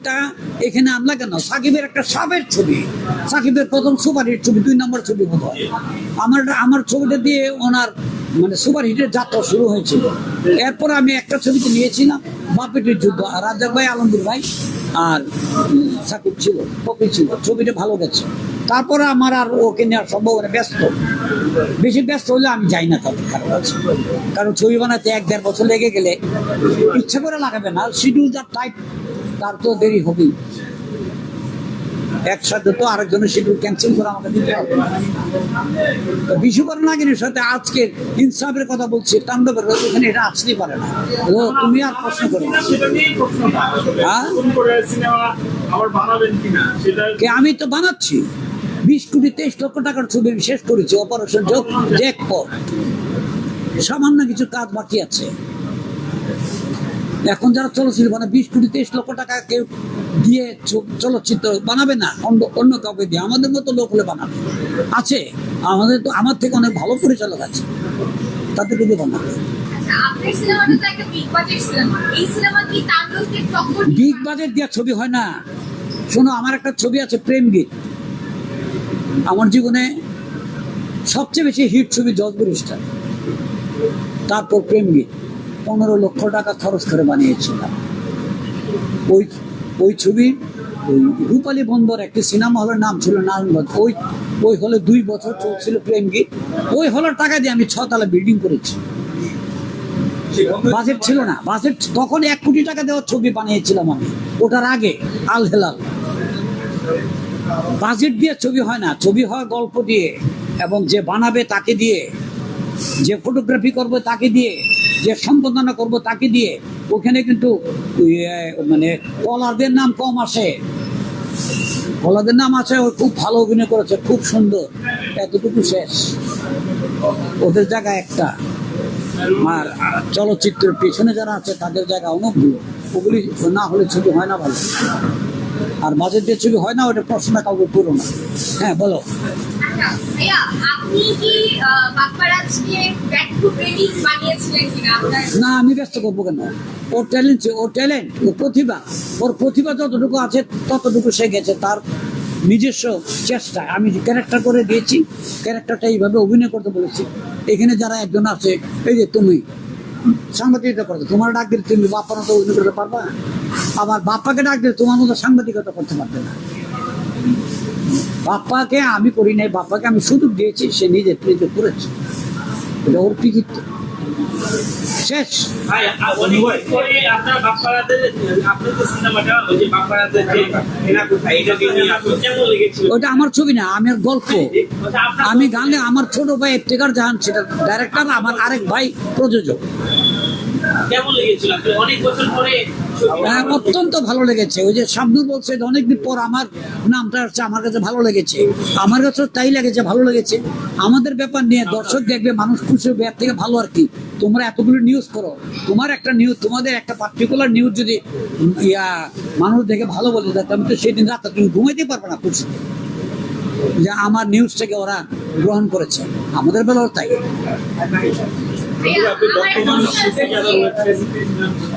ফিল্মটা এখানে আনলা কেন? সাকিবের একটা সাবের ছবি। সাকিবের প্রথম সুপারহিট ছবি, দুই নম্বর ছবি বোধ হয় আমার আমার ছবিটা দিয়ে ওনার মানে সুপারহিটের যাত্রা শুরু হয়েছিল। এরপর আমি একটা ছবিতে নিয়েছিলাম, বাপেটের যুদ্ধ। আর রাজ্জাক ভাই, আলমগীর ভাই আর সাকিব ছিল কপি ছিল। ছবিটা ভালো গেছে। তারপরে আমার আর ওকে নেওয়ার সম্ভাবনা ব্যস্ত। বেশি ব্যস্ত হলে আমি যাই না তাদের কারণ আছে কারণ ছবি বানাতে এক দেড় বছর লেগে গেলে ইচ্ছা করে লাগাবে না। শিডিউল যার টাইপ তার তো দেরি হবেই। একসাথে তো আরেকজনের শিডিউল ক্যান্সেল করে আমাকে দিতে হবে। বিশ্বকরণ নাগিনের সাথে আজকে ইনসাফের কথা বলছি, তাণ্ডবের ওখানে এটা আসতেই পারে না। তুমি আর প্রশ্ন করো হ্যাঁ? কে, আমি তো বানাচ্ছি। বিশ কোটি, তেইশ লক্ষ টাকার ছবি শেষ করেছি অপারেশন যোগ জ্যাক সামান্য কিছু কাজ বাকি আছে। এখন যারা চলচ্চিত্র মানে বিশ কোটি তেইশ লক্ষ টাকা কেউ দিয়ে চলচ্চিত্র বানাবে না অন্য অন্য কাউকে দিয়ে। আমাদের মতো লোক হলে বানাবে। আছে। আমাদের তো আমার থেকে অনেক ভালো পরিচালক আছে। তাদেরকে দিয়ে বানাবে। আচ্ছা, বিগ বাজেট? বিগ বাজেট দেওয়া? ছবি হয় না। শোনো আমার একটা ছবি আছে প্রেম গীত। আমার জীবনে সবচেয়ে বেশি হিট ছবি জজবুর স্টার। তারপর প্রেম গীত। পনেরো লক্ষ টাকা খরচ করে বানিয়েছিলাম। ওই ওই ছবি, ওই রূপালী বন্দর একটি সিনেমা হলের নাম ছিল নারায়ণগঞ্জ ওই ওই হলে দুই বছর চলছিল প্রেম গীত। ওই হলের টাকা দিয়ে আমি ছতলা বিল্ডিং করেছি। বাজেট ছিল না। বাজেট, তখন এক কোটি টাকা দেওয়ার ছবি বানিয়েছিলাম আমি। ওটার আগে আল হেলাল। বাজেট দিয়ে ছবি হয় না। ছবি হয় গল্প দিয়ে এবং যে বানাবে তাকে দিয়ে, যে ফটোগ্রাফি করবে তাকে দিয়ে যে সম্পাদনা করব তাকে দিয়ে ওখানে কিন্তু মানে কলারদের নাম কম আসে। কলারদের নাম আছে ও খুব ভালো অভিনয় করেছে, খুব সুন্দর, এতটুকু শেষ। ওদের জায়গা একটা। আর চলচ্চিত্রের পেছনে যারা আছে, তাদের জায়গা অনেকগুলো। ওগুলি না হলে ছবি হয় না ভালো। আর বাজেট দিয়ে ছবি হয় না, ওটা প্রশ্নটা কাউকে করো না। হ্যাঁ বলো। না। আমি ব্যস্ত করব কেন? ওর ট্যালেন্ট ওর ট্যালেন্ট ওর প্রতিভা ওর প্রতিভা যতটুকু আছে, ততটুকু সে গেছে তার নিজস্ব আমি ক্যারেক্টার করে দিয়েছি ক্যারেক্টারটা এইভাবে অভিনয় করতে বলেছি। এখানে যারা একজন আছে, এই যে তুমি, সাংবাদিকতা করতে তোমার ডাক দিলে তুমি বাপ্পার মতো অভিনয় করতে পারবা? আবার বাপ্পাকে ডাক দিলে তোমার মতো সাংবাদিকতা করতে পারবে না। বাপ্পাকে আমি করি নাই বাপ্পাকে আমি সুযোগ দিয়েছি সে নিজে নিজে করেছে। এটা ওর কৃতিত্ব। শেষ। ওটা আমার ছবি না আমার গল্প। আমি গানে আমার ছোট ভাই ইফতেখার জাহান সেটা ডাইরেক্টর আমার আরেক ভাই প্রযোজক। কেমন লেগেছিল? অনেক বছর পরে অত্যন্ত ভালো লেগেছে। ওই যে শামদুর বলছে অনেকদিন পর আমার নামটা হচ্ছে, আমার কাছে ভালো লেগেছে। আমার কাছে তাই লেগেছে, ভালো লেগেছে। আমাদের ব্যাপার নিয়ে দর্শক দেখবে, মানুষ খুশি হবে, এর থেকে ভালো আর কি। তোমরা এতগুলো নিউজ করো, তোমার একটা নিউজ তোমাদের একটা পার্টিকুলার নিউজ যদি ইয়া, মানুষ দেখে ভালো বলে দেয় আমি তো সেদিন রাতে তুমি ঘুমাইতে পারবে না খুশিতে। যে আমার নিউজটাকে ওরা গ্রহণ করেছে। আমাদের বেলাও তাই।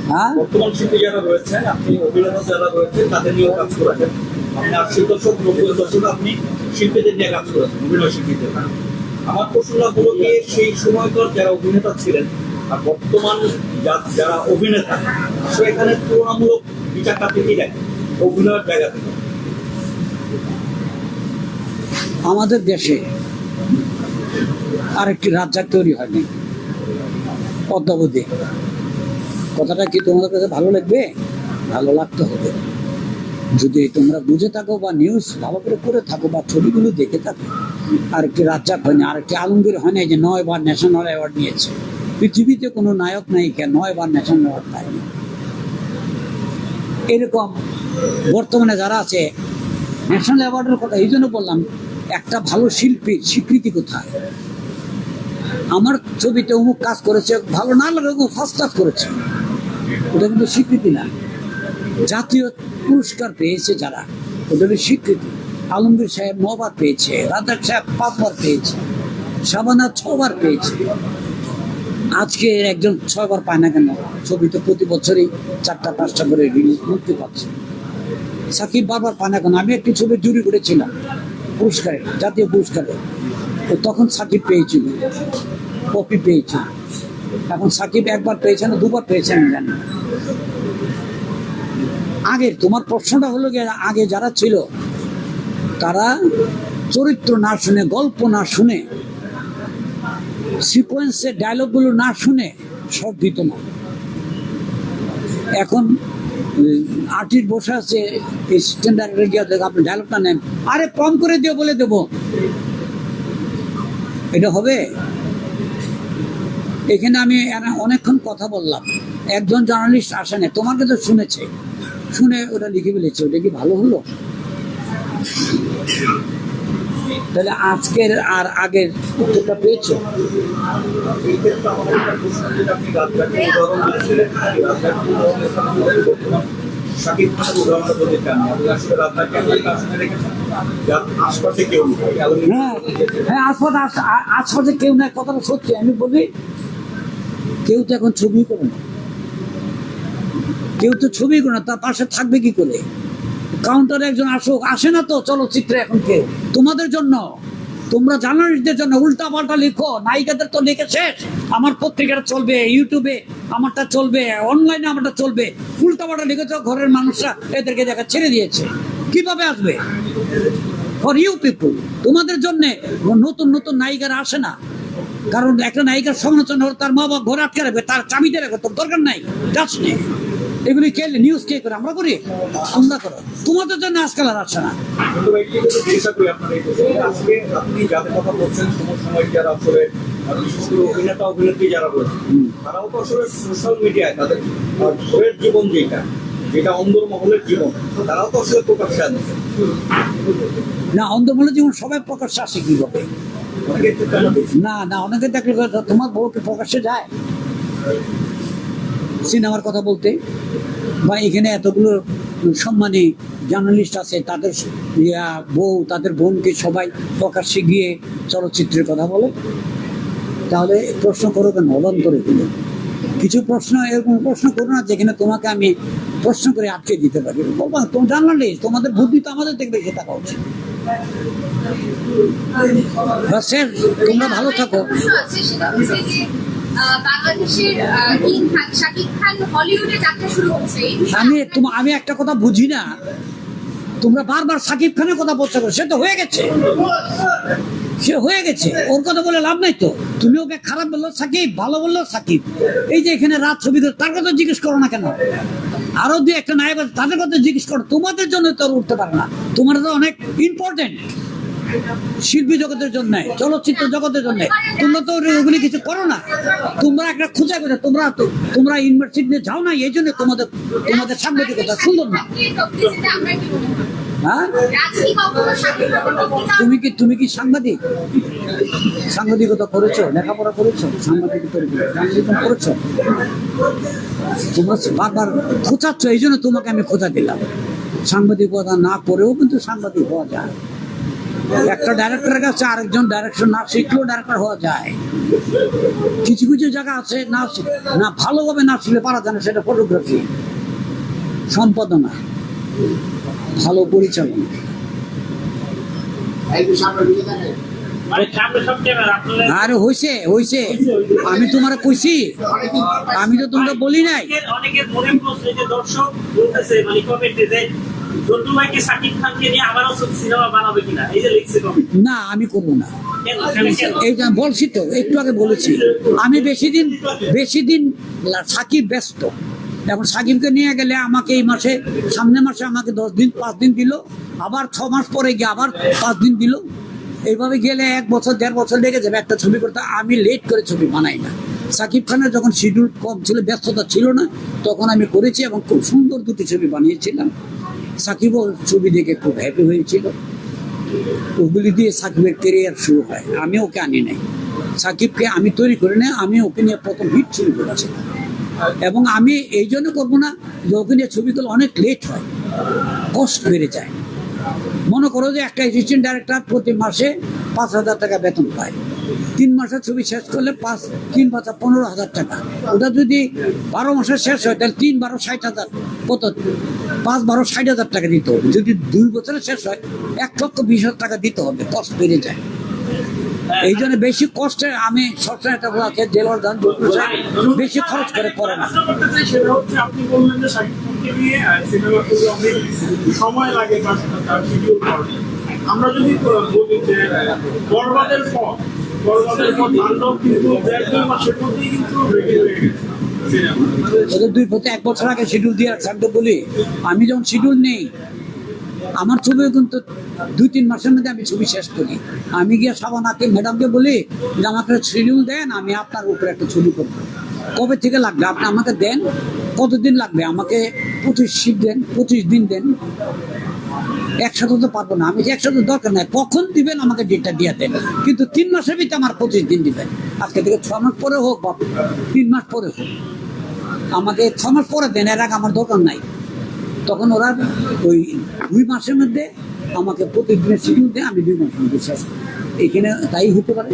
হ্যাঁ? বর্তমান শিল্পী যারা রয়েছেন আপনি অভিনেতা যারা রয়েছেন তাদের নিয়েও কাজ করেছেন আপনি দশক নব্বই দশক আপনি শিল্পীদের নিয়ে কাজ করেছেন অভিনয় শিল্পীদের আমার প্রশ্নটা হলো কি সেই সময়কার যারা অভিনেতা ছিলেন আর বর্তমান যারা অভিনেতা সেখানে তুলনামূলক বিচারটা অভিনয়ের জায়গা থেকে। আমাদের দেশে আরেকটি রাজ্জাক তৈরি হয়নি পদ্মাবতী। কথাটা কি তোমাদের কাছে ভালো লাগবে? ভালো লাগতে হবে। যদি তোমরা বুঝে থাকো বা নিউজ ভালো করে করে থাকো বা ছবিগুলো দেখে থাকো, আরেকটি রাজ্জাক হয়নি আরেকটি আলমগীর হয় না যে নয় বার ন্যাশনাল অ্যাওয়ার্ড নিয়েছে। পৃথিবীতে কোনো নায়ক নায়িকা নয় বার ন্যাশনাল অ্যাওয়ার্ড পায়নি। এরকম বর্তমানে যারা আছে ন্যাশনাল অ্যাওয়ার্ডের কথা, এই জন্য বললাম, একটা ভালো শিল্পীর স্বীকৃতি কোথায়? আমার ছবিতে অমুক কাজ করেছে, ভালো না লাগে ফার্স্ট কাজ করেছে। ওটা কিন্তু স্বীকৃতি না। জাতীয় পুরস্কার পেয়েছে যারা, ওটা স্বীকৃতি। আলমগীর সাহেব নবার পেয়েছে রাজাক সাহেব পাঁচবার পেয়েছে শাবানা ছবার পেয়েছে। আজকে একজন ছয়বার পায় না কেন? ছবি তো প্রতি বছরই চারটা, পাঁচটা করে রিলিজ মুক্তি পাচ্ছে। সাকিব বারবার পায় না কেন? আমি একটি ছবি জুরি করেছিলাম, পুরস্কারে, জাতীয় পুরস্কারে। তো তখন সাকিব পেয়েছিল, কপি পেয়েছিল। এখন সাকিব একবার পেয়েছেন না, দুবার পেয়েছেন আমি জানি। আগে, তোমার প্রশ্নটা হলো গিয়ে আগে যারা ছিল, তারা চরিত্র না শুনে, গল্প না শুনে সিকোয়েন্সে ডায়লগগুলো না শুনে সব দিত না। এখন আর্টিস্ট বসে আছে গিয়ে আপনি ডায়লগটা নেন, আরে কম করে দিও, বলে দেবো। এটা হবে? এখানে আমি অনেকক্ষণ কথা বললাম, একজন জার্নালিস্ট আসে না তোমাকে তো শুনেছে। শুনে ওটা লিখে ফেলেছে ওটা কি ভালো হলো? তাহলে আজকের আর আগের উত্তরটা পেয়েছ? হ্যাঁ হ্যাঁ আশপাশে আশ- আশপাশে কেউ নাই কথাটা সত্যি আমি বলি কেউ তো এখন ছবি করে না। কেউ তো ছবি না তার পাশে থাকবে কি করে? কাউন্টারে একজন আসুক, আসে না তো চলচ্চিত্রে এখন কেউ। তোমাদের জন্য, তোমরা জার্নালিস্টদের জন্য উল্টা পাল্টা লিখো, নায়িকাদের তো লিখে শেষ। আমার পত্রিকাটা চলবে, ইউটিউবে আমারটা চলবে, অনলাইনে আমারটা চলবে। উল্টা পাল্টা লিখেছ, ঘরের মানুষরা এদেরকে দেখা ছেড়ে দিয়েছে। কীভাবে আসবে? ফর ইউ পিপুল তোমাদের জন্য নতুন নতুন নায়িকারা আসে না। কারণ একটা নায়িকার সমালোচনা হলে তার মা বাবা ঘরে আটকে রাখবে, তার চাবিতে রাখবে, তোর দরকার নাই কাজ নেই এগুলি কে নিউজ কে করে? আমরা করি? তোমরা করো। তোমাদের জন্য আজকাল আর আসে না। আপনি যাদের কথা বলছেন সময় যারা আসলে অভিনেতা অভিনেত্রী যারা রয়েছে তারাও তো আসলে সোশ্যাল মিডিয়ায় তাদের ঘরের জীবন যেটা যেটা অন্দরমহলের জীবন তারাও তো আসলে প্রকাশ্যে না অন্ধমূল্য জীবন সবাই প্রকাশ্যে আসে কীভাবে? আমরা না না অনেকে দেখলে তোমার বউকে প্রকাশ্যে যায়। সিনেমার কথা বলতে, বা এখানে এতগুলো সম্মানী জার্নালিস্ট আছে, তাদের বউ, তাদের বোনকে সবাই প্রকাশ্যে গিয়ে চলচ্চিত্রের কথা বলে। তাহলে প্রশ্ন করো কেন? অলন করে দিলে কিছু প্রশ্ন, এরকম প্রশ্ন করো না, যেখানে তোমাকে আমি প্রশ্ন করে আটকে দিতে পারি। তোমার জার্নালিস্ট, তোমাদের বুদ্ধি তো আমাদের থেকে বেশি থাকা উচিত। তোমরা ভালো থাকো। বাংলাদেশের শাকিব খান হলিউডে যাত্রা শুরু আমি আমি একটা কথা বুঝি না। তোমরা বারবার সাকিব খানের কথা সে তো হয়ে গেছে। সে হয়ে গেছে। ওর কথা বলে লাভ নাই তো। তুমি ওকে খারাপ বলল সাকিব ভালো বলল সাকিব এই যে এখানে রাত ছবি তার কথা জিজ্ঞেস করো না কেন? আরও দুই একটা নায়ক আছে তাদের কথা জিজ্ঞেস করো। তোমাদের জন্য তো উঠতে পারে না। তোমার তো অনেক ইম্পর্টেন্ট শিল্পী জগতের জন্য, চলচ্চিত্র জগতের জন্য। তোমরা তো ওগুলি কিছু করো না। তোমরা একটা খোঁজা করে, তোমরা তো তোমরা ইউনিভার্সিটিতে যাও না, এই জন্য তোমাদের তোমাদের সাংবাদিকতা সুন্দর না। হয়? তুমি কি তুমি কি সাংবাদিক? সাংবাদিকতা করেছ, লেখাপড়া করেছ করেছ? তোমরা বারবার খোঁচাচ্ছ, এই জন্য তোমাকে আমি খোঁজা দিলাম। সাংবাদিকতা না করেও কিন্তু সাংবাদিক হওয়া যায়। একটা ডাইরেক্টরের কাছে আরেকজন ডাইরেকশন না শিখলেও ডাইরেক্টর হওয়া যায়। কিছু কিছু জায়গা আছে না না ভালোভাবে না শিখলে পারা যায় না সেটা ফটোগ্রাফি সম্পাদনা। ভালো পরিচালনা। আরে হইছে হইছে। আমি তোমার কইছি আমি তো তোমরা বলি নাই। মনে প্রশ্ন যে দর্শক বলতেছে মানে কমেন্টে যে না আমি করব না। কেন? কেন কেন? এই যে বলছি তো একটু আগে বলেছি আমি বেশি দিন বেশি দিন সাকিব ব্যস্ত। এখন সাকিবকে নিয়ে গেলে আমাকে এই মাসে সামনে মাসে আমাকে দশ দিন পাঁচ দিন দিল আবার ছ মাস পরে গিয়ে আবার পাঁচ দিন দিল। এইভাবে গেলে এক বছর দেড় বছর লেগে যাবে একটা ছবি করতে আমি লেট করে ছবি বানাই না। সাকিব খানের যখন শিডিউল কম ছিল ব্যস্ততা ছিল না তখন আমি করেছি এবং খুব সুন্দর দুটি ছবি বানিয়েছিলাম। সাকিবও ছবি দেখে খুব হ্যাপি হয়েছিল। ওগুলি দিয়ে সাকিবের কেরিয়ার শুরু হয়। আমি ওকে আনি নাই। সাকিবকে আমি তৈরি করি না আমি ওকে নিয়ে প্রথম হিট শুরু করেছি। এবং আমি এই জন্য করব না যে ওকে নিয়ে ছবি ছবিগুলো অনেক লেট হয়, কষ্ট বেড়ে যায়। মনে করো যে একটা অ্যাসিস্ট্যান্ট ডাইরেক্টর প্রতি মাসে পাঁচ হাজার টাকা বেতন পায়। তিন মাসের ছবি শেষ করলে পাঁচ, তিন পাঁচা পনেরো হাজার টাকা। ওটা যদি বারো মাসে শেষ হয়, তাহলে তিন বারো ষাট হাজার, কত? পাঁচ, বারো, ষাট হাজার টাকা দিতে হবে। যদি দুই বছরে শেষ হয়, এক লক্ষ বিশ হাজার টাকা দিতে হবে কষ্ট বেড়ে যায়। এই জন্য বেশি কষ্টে আমি সবসময় আছে জেলার ধান বেশি খরচ করে করে না। সময় আমরা যদি বলি যে পর পর কিন্তু দেড় দুই মাসের মধ্যেই কিন্তু ওদের দুই প্রতি এক বছর আগে শিডিউল দিয়ে থাকতে বলি, আমি যখন শিডিউল নেই, আমার ছবি কিন্তু দুই তিন মাসের মধ্যে আমি ছবি শেষ করি। আমি গিয়ে সাবানাকে ম্যাডামকে বলি যে, আমাকে শিডিউল দেন, আমি আপনার উপরে একটা ছবি করব। কবে থেকে লাগবে? আপনি আমাকে দেন, কতদিন লাগবে? আমাকে পঁচিশ শীত দেন, পঁচিশ দিন দেন। একসাথে তো পারব না। আমি একসাথে দরকার নাই কখন দিবেন আমাকে ডেটটা দিয়ে দেন? কিন্তু তিন মাসের ভিতরে আমার পঁচিশ দিন দিবেন। আজকে থেকে ছ মাস পরে হোক বা তিন মাস পরে হোক। আমাকে ছ মাস পরে দেন এর আগে আমার দরকার নাই। তখন ওরা ওই দুই মাসের মধ্যে আমাকে প্রতিদিনের শিডিউল দেয় আমি দুই মাসের মধ্যে শেষ এখানে তাই হতে পারে।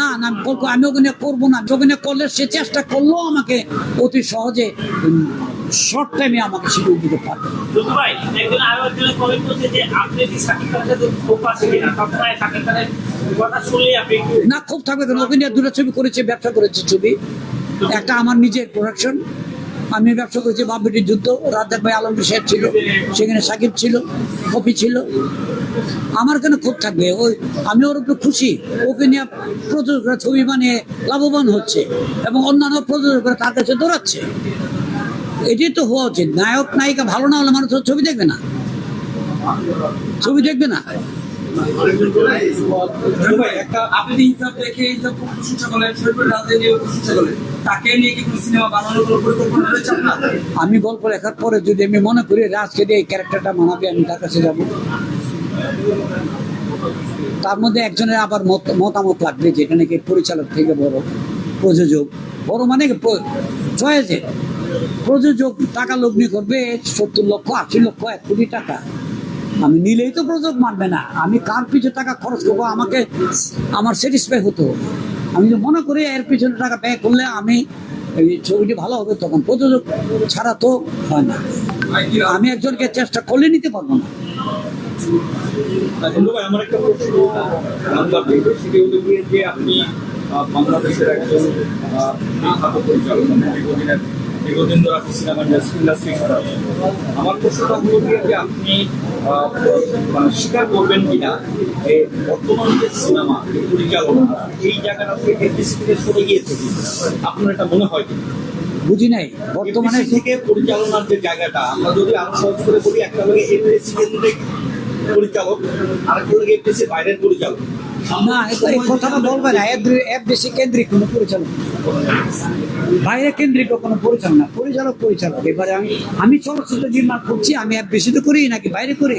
না না আমি ওখানে করব না। ওখানে করলে সে চেষ্টা করলেও আমাকে অতি সহজে শর্ট টাইমে আমাকে শিডিউল দিতে পারবে। ভাই একজন আরও একজনের কমেন্ট করছে যে আপনি কি সাকিব খানের সাথে খুব আছে কিনা? সবসময় সাকিব খানের কথা শুনলেই আপনি না খুব থাকবে কেন ওখানে দুটো ছবি করেছে ব্যবসা করেছে ছবি। একটা আমার নিজের প্রোডাকশন আমি ব্যবসা করেছি বাবুটির যুদ্ধ। রাজ্জাক ভাই আলমগীর সাহেব ছিল সেখানে সাকিব ছিল কপি ছিল। আমার কেন খুব থাকবে? ওই আমি ওর উপরে খুশি। ওকে নিয়ে প্রযোজকরা ছবি বানিয়ে লাভবান হচ্ছে এবং অন্যান্য প্রযোজকরা তার কাছে দৌড়াচ্ছে। এটাই তো হওয়া উচিত। নায়ক নায়িকা ভালো না হলে মানুষ ছবি দেখবে না। ছবি দেখবে না। আমি গল্প লেখার পরে যদি আমি মনে করি রাজকে দিয়ে এই ক্যারেক্টারটা মানাবে আমি তার কাছে যাব। তার মধ্যে একজনের আবার মতামত লাগবে যেটা নাকি পরিচালক থেকে বড় প্রযোজক। বড় মানে চয়েছে প্রযোজক টাকা লগ্নি করবে সত্তর লক্ষ, আশি লক্ষ, এক কোটি টাকা। আমি নিলেই তো প্রযোজক মানবে না। আমি কার পিছনে টাকা খরচ করব? আমাকে আমার স্যাটিসফাই হতে আমি যদি মনে করি এর পিছনে টাকা ব্যয় করলে আমি এই ছবিটি ভালো হবে, তখন প্রযোজক ছাড়া তো হয় না। আমি একজনকে চেষ্টা করলে নিতে পারব না। আমার একটা প্রশ্ন। আপনি বাংলাদেশের একজন পরিচালক মানে দীর্ঘদিন ধরে আপনি সিনেমা ইন্ডাস্ট্রি আমার প্রশ্নটা হলো যে আপনি মানে স্বীকার করবেন কিনা যে বর্তমান যে সিনেমা পরিচালনা এই জায়গাটা থেকে ডিসিপ্লিনে সরে গিয়েছে আপনার এটা মনে হয় বুঝি নাই। বর্তমানে বর্তমানে থেকে পরিচালনার যে জায়গাটা আমরা যদি আরও সহজ করে বলি একটা লোক এপিএসসি কেন্দ্রিক পরিচালক আরেকটা লোক এপিএসসি বাইরের পরিচালক। বলবে না। বেশি কেন্দ্রিক কোনো পরিচালক বাইরে কেন্দ্রিক কোনো পরিচালক পরিচালক এবারে আমি আমি চলচ্চিত্র নির্মাণ করছি, আমি এফ বেশি তো করি নাকি? বাইরে করি?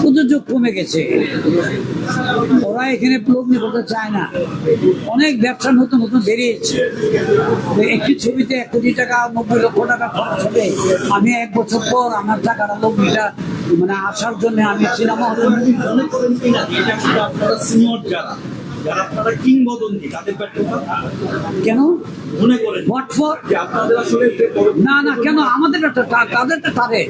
প্রযোজক কমে গেছে। ওরা এখানে লগ্নি করতে চায় না। অনেক ব্যবসা নতুন নতুন বেরিয়েছে। একটি ছবিতে এক কোটি টাকা, নব্বই লক্ষ টাকা খরচ হবে। আমি এক বছর পর আমার টাকাটা লগ্নিটা মানে আসার জন্য আমি সিনেমা হলে করেন কিনা যে এটা আসলে আপনারা সিনিয়র যারা যারা আপনারা কিংবদন্তি তাদের ব্যর্থতা কেন? মনে করেন। হোয়াট ফর যে আপনাদের আসলে না না কেন? আমাদের তাদেরটা তাদের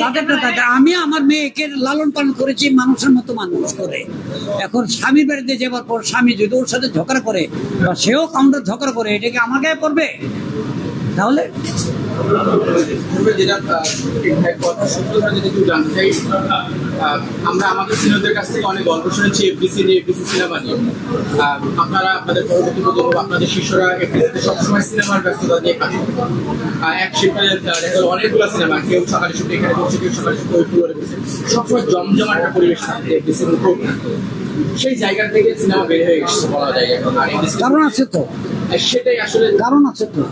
তাদেরটা তাদের আমি আমার মেয়েকে লালন পালন করেছি মানুষের মতো মানুষ করে। এখন স্বামীর বাড়িতে যাবার পর স্বামী যদি ওর সাথে ঝগড়া করে বা সেও কাউন্টার ঝগড়া করে এটাকে আমার গায়ে পড়বে তাহলে আমরা আমাদের সিনিয়রদের কাছ থেকে অনেক গল্প শুনেছি এফডিসি নিয়ে এফডিসি সিনেমা নিয়ে। আপনারা আপনাদের পরবর্তী প্রজন্ম আপনাদের শিষ্যরা এফডিসিতে সবসময় সিনেমার ব্যস্ততা নিয়ে কাজ এক দেখা অনেকগুলো সিনেমা কেউ সকালে শুটে এখানে বসে কেউ সকালে শুটে ওই ফ্লোরে বসে। সবসময় জমজমাট একটা পরিবেশ থাকে সেই জায়গা থেকে সিনেমা বের হয়ে এসেছে বলা যায় এখন আর কারণ আছে তো। সেটাই আসলে কারণ আছে তো।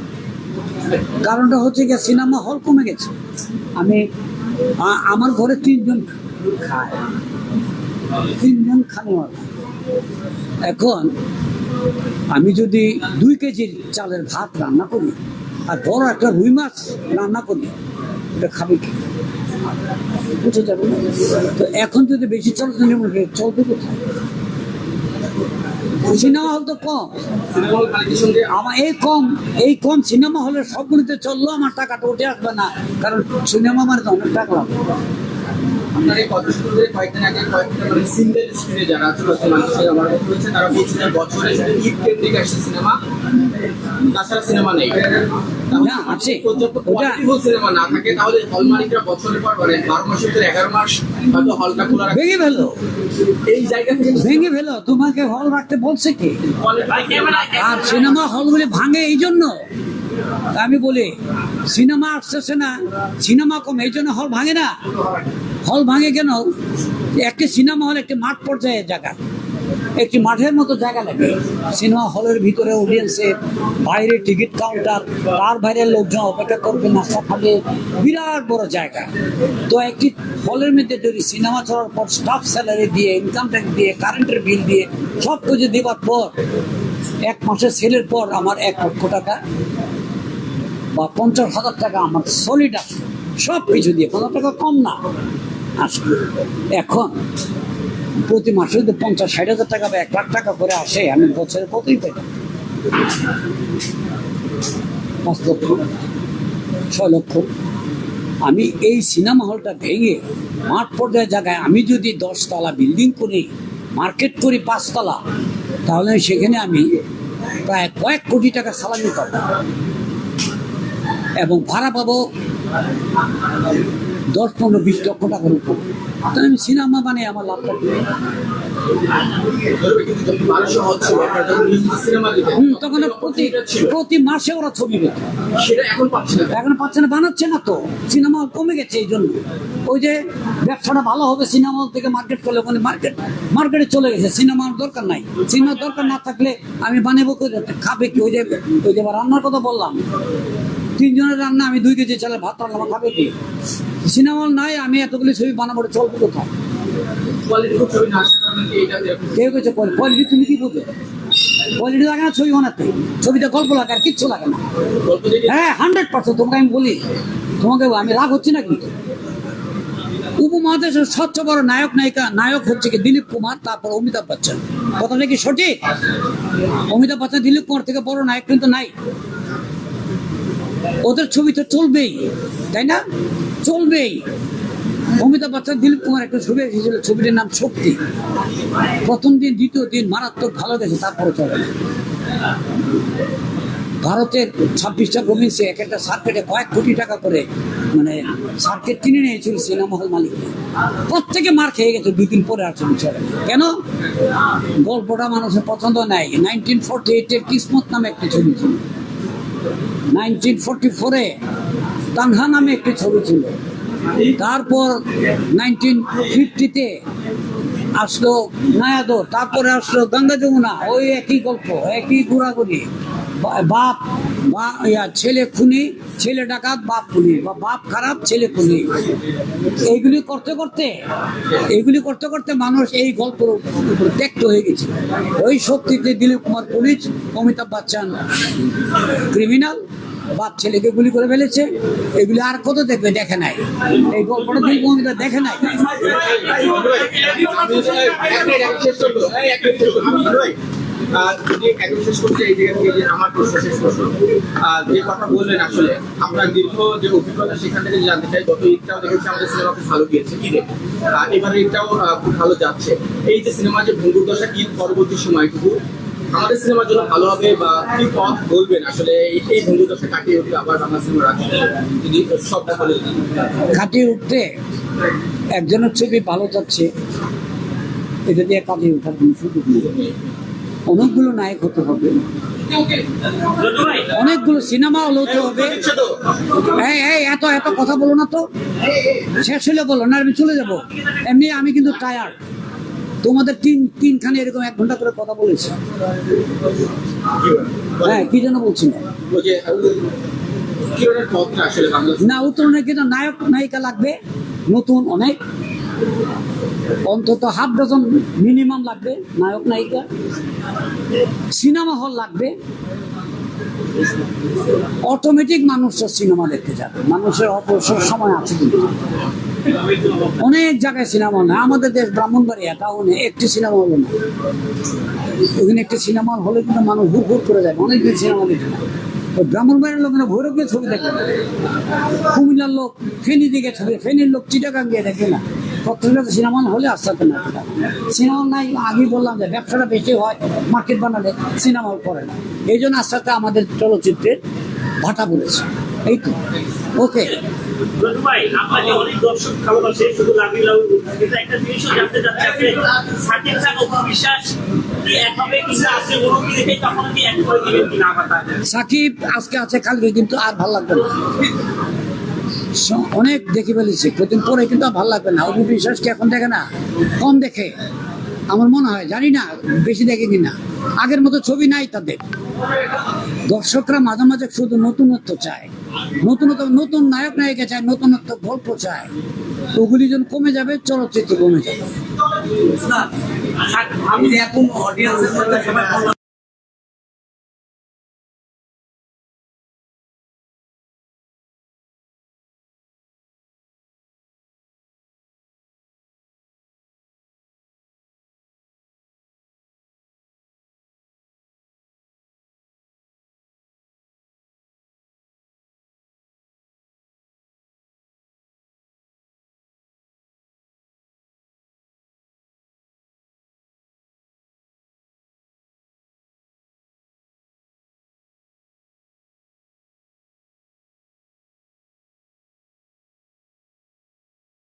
কারণটা হচ্ছে গিয়ে সিনেমা হল কমে গেছে। আমি আমার ঘরে তিনজন খায়। তিনজন খানেওয়ালা। এখন আমি যদি দুই কেজি চালের ভাত রান্না করি, আর বড় একটা রুই মাছ রান্না করি, এটা খাবে কি? বুঝে যাবে? তো এখন যদি বেশি চলতে চলবে কোথায়? সিনেমা হল তো কম। আমার এই কম এই কম সিনেমা হলের সবগুলিতে চলল আমার টাকাটা উঠে আসবে না। কারণ সিনেমা আমার তো অনেক টাকা। লাগবে আপনার এই কথা করে কয়েকদিন আগে কয়েকটা মানে সিঙ্গেল স্ক্রিনে যারা আছে মানুষের আমার তারা বলছে যে বছরে ঈদ কেন্দ্রিক আসছে সিনেমা তাছাড়া সিনেমা নেই। না, আছে। কোয়ালিটিফুল সিনেমা না থাকে তাহলে হল মালিকরা বছরের পর মানে বারো মাসের ভিতরে এগারো মাস হয়তো হলটা খোলা ভেঙে ফেলো। এই জায়গা থেকে ভেঙে ফেলো। তোমাকে হল রাখতে বলছে কি? আর সিনেমা হলগুলি ভাঙে এই জন্য? আমি বলি সিনেমা আসতেছে না সিনেমা কম এই জন্য হল ভাঙে না। হল ভাঙে কেন? একটি সিনেমা হল একটি মাঠ পর্যায়ের জায়গা। একটি মাঠের মতো জায়গা লাগে। সিনেমা হলের ভিতরে অডিয়েন্সের বাইরে টিকিট কাউন্টার, তার বাইরে লোকজন অপেক্ষা করবে নাস্তা খাবে বিরাট বড় জায়গা। তো একটি হলের মধ্যে যদি সিনেমা চলার পর স্টাফ স্যালারি দিয়ে ইনকাম ট্যাক্স দিয়ে কারেন্টের বিল দিয়ে সব কিছু দেওয়ার পর, এক মাসের সেলের পর আমার এক লক্ষ টাকা বা পঞ্চাশ হাজার টাকা আমার সলিড আসবে সব কিছু দিয়ে পঞ্চাশ টাকা কম না। আসবে এখন প্রতি মাসে যদি পঞ্চাশ, ষাট হাজার টাকা বা এক লাখ টাকা করে আসে, আমি বছরে কতই পাই পাঁচ লক্ষ, ছয় লক্ষ। আমি এই সিনেমা হলটা ভেঙে মাঠ পর্যায়ে জায়গায় আমি যদি দশতলা বিল্ডিং করি, মার্কেট করি পাঁচতলা, তাহলে সেখানে আমি প্রায় কয়েক কোটি টাকা সালামি পাবো। এবং ভাড়া পাবো দশ, পনেরো, বিশ লক্ষ টাকার উপর। তাহলে আমি সিনেমা মানে আমার লাভটা থেকে মার্কেট করলে মানে মার্কেট মার্কেটে চলে গেছে সিনেমার দরকার নাই। সিনেমার দরকার না থাকলে আমি বানাবো খাবে কি? ওই যে ওই যে রান্নার কথা বললাম। তিনজনের রান্না আমি দুই কেজি চালে ভাত রান্না খাবে কি? সিনেমা নাই, আমি এতগুলি ছবি বানাবো চলবে কোথায়? কেউ কোয়ালিটি তুমি কি বুঝো কোয়ালিটি লাগে না ছবি বানাতে। ছবিতে গল্প লাগে আর কিচ্ছু লাগে না। হ্যাঁ হান্ড্রেড পার্সেন্ট তোমাকে আমি বলি, তোমাকে আমি রাগ হচ্ছি না কিন্তু। উপমহাদেশের সবচেয়ে বড় নায়ক, নায়িকা, নায়ক হচ্ছে কি দিলীপ কুমার, তারপর অমিতাভ বচ্চন। কথাটা কি সঠিক? অমিতাভ বচ্চন, দিলীপ কুমার থেকে বড় নায়ক কিন্তু নাই। ওদের ছবি তো চলবেই, তাই না? চলবেই। অমিতাভ বচ্চন, দিলীপ কুমার একটা ছবি এসেছিল, ছবিটির নাম শক্তি। প্রথম দিন, দ্বিতীয় দিন, মারাত্মক ভালো গেছে তারপরে চলে। ভারতের ছাব্বিশটা প্রভিন্সে এক একটা সার্কেটে কয়েক কোটি টাকা করে মানে সার্কেট কিনে নিয়েছিল সিনেমা হল মালিক প্রত্যেকে মার খেয়ে গেছে দুই দিন পরে আসছে বিচারে কেন? গল্পটা মানুষের পছন্দ নাই। নাইনটিন ফোরটি এইটের কিসমত নামে একটা ছবি ছিল। নাইনটিন ফোরটি ফোরে তানহা নামে একটি ছবি ছিল। তারপর নাইনটিন ফিফটিতে আসলো নায়াদর তারপরে আসলো গঙ্গা যমুনা ওই একই গল্প একই ঘোরাঘুরি। বাপ বা ইয়া, ছেলে খুনি ছেলে ডাকাত বাপ খুনি বা বাপ খারাপ ছেলে খুনি। এইগুলি করতে করতে এইগুলি করতে করতে মানুষ এই গল্পের উপর ত্যক্ত হয়ে গেছে ওই শক্তিতে দিলীপ কুমার পুলিশ অমিতাভ বচ্চন ক্রিমিনাল। বাপ ছেলেকে গুলি করে ফেলেছে। এগুলি আর কত দেখবে? দেখে নাই। এই গল্পটা দিলীপ কুমার দেখে নাই। এই, যে আমার কথা বললেন আসলে দীর্ঘ যে অভিজ্ঞতা সেখান থেকে জানতে আমাদের সিনেমা খুব ভালো এবারে খুব ভালো যাচ্ছে। এই যে সিনেমা যে ভঙ্গুর দশা ঈদ পরবর্তী সময়টুকু? আমাদের সিনেমার জন্য ভালো হবে বা কি পথ বলবেন? আসলে এই- এই ভঙ্গুর দশা কাটিয়ে উঠে আবার বাংলা সিনেমা রাখতে যদি সবটা বলে কাটিয়ে উঠতে একজনের ছবি ভালো যাচ্ছে, এটা দিয়ে কাটিয়ে ওঠার কোনো সুযোগ নেই। অনেকগুলো নায়ক হতে হবে। অনেকগুলো সিনেমা হতে হবে। এত এত কথা বলো না তো। শেষ হলে বলো, না আমি চলে যাব। এমনি আমি কিন্তু টায়ার্ড তোমাদের তিন তিনখানে এরকম এক ঘণ্টা করে কথা বলেছে। হ্যাঁ কি জন্য বলছি না উত্তরণের কিন্তু নায়ক, নায়িকা লাগবে, নতুন অনেক। অন্তত হাফ ডজন মিনিমাম লাগবে, নায়ক, নায়িকা। সিনেমা হল লাগবে। অটোমেটিক মানুষ তো সিনেমা দেখতে যাবে। মানুষের অবসর সময় আছে কিন্তু। অনেক জায়গায় সিনেমা হল। আমাদের দেশ ব্রাহ্মণবাড়িয়া টাউনে একটি সিনেমা হলো না। ওখানে একটি সিনেমা হল কিন্তু মানুষ হুড় হুড় করে যাবে অনেকদিন সিনেমা দেখে না। ব্রাহ্মণবাড়ির লোকেরা ভৈরব ছবি দেখবে না। কুমিল্লার লোক ফেনি দিকে ছবি ফেনির লোক চিটাগাং গিয়ে দেখবে না। প্রত্যেকটা সিনেমা হলে আসতে না। সিনেমা নাই আগে বললাম যে ব্যবসাটা বেশি হয়, মার্কেট বানালে সিনেমা হল করে না। এই জন্য আস্তে আমাদের চলচ্চিত্রের ভাটা পড়েছে এই তো ওকে ভাই আপনাকে অনেক দর্শক ভালোবাসে শুধু লাগি লাউ কিন্তু একটা জিনিসও জানতে চাচ্ছি আপনি সাকিব খান বিশ্বাস আজকে আছে কালকে কিন্তু আর ভালো লাগবে না। অনেক দেখে ফেলেছি কদিন পরে কিন্তু আর ভালো লাগবে না। অপু বিশ্বাস কি এখন দেখে না? কম দেখে। আমার মনে হয় জানি না বেশি দেখে কিনা আগের মতো ছবি নাই তাদের। দর্শকরা মাঝে মাঝে শুধু নতুনত্ব চায়। নতুনত্ব নতুন নায়ক নায়িকা চায়, নতুনত্ব গল্প চায় ওগুলি যখন কমে যাবে, চলচ্চিত্র কমে যাবে।